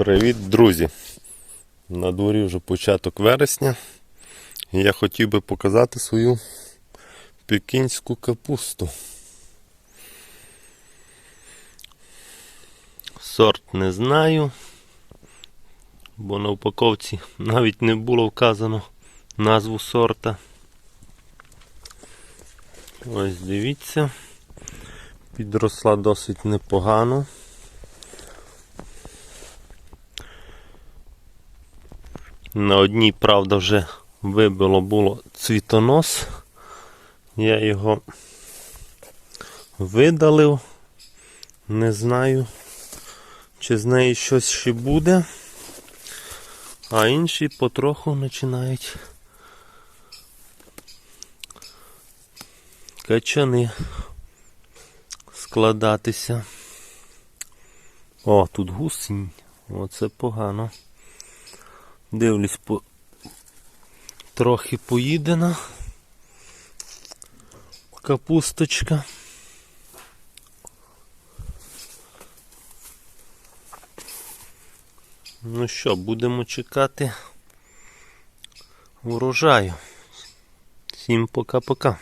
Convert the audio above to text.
Привіт, друзі! На дворі вже початок вересня. Я хотів би показати свою пекінську капусту. Сорт не знаю, бо на упаковці навіть не було вказано назву сорта. Ось дивіться, підросла досить непогано. На одній, правда, вже вибило було цвітонос. Я його видалив. Не знаю, чи з неї щось ще буде. А інші потроху починають качани складатися. О, тут гусінь. Оце погано. Дивлюсь, по... трохи поїдена. Капусточка. Ну що, будемо чекати урожаю. Всім пока-пока.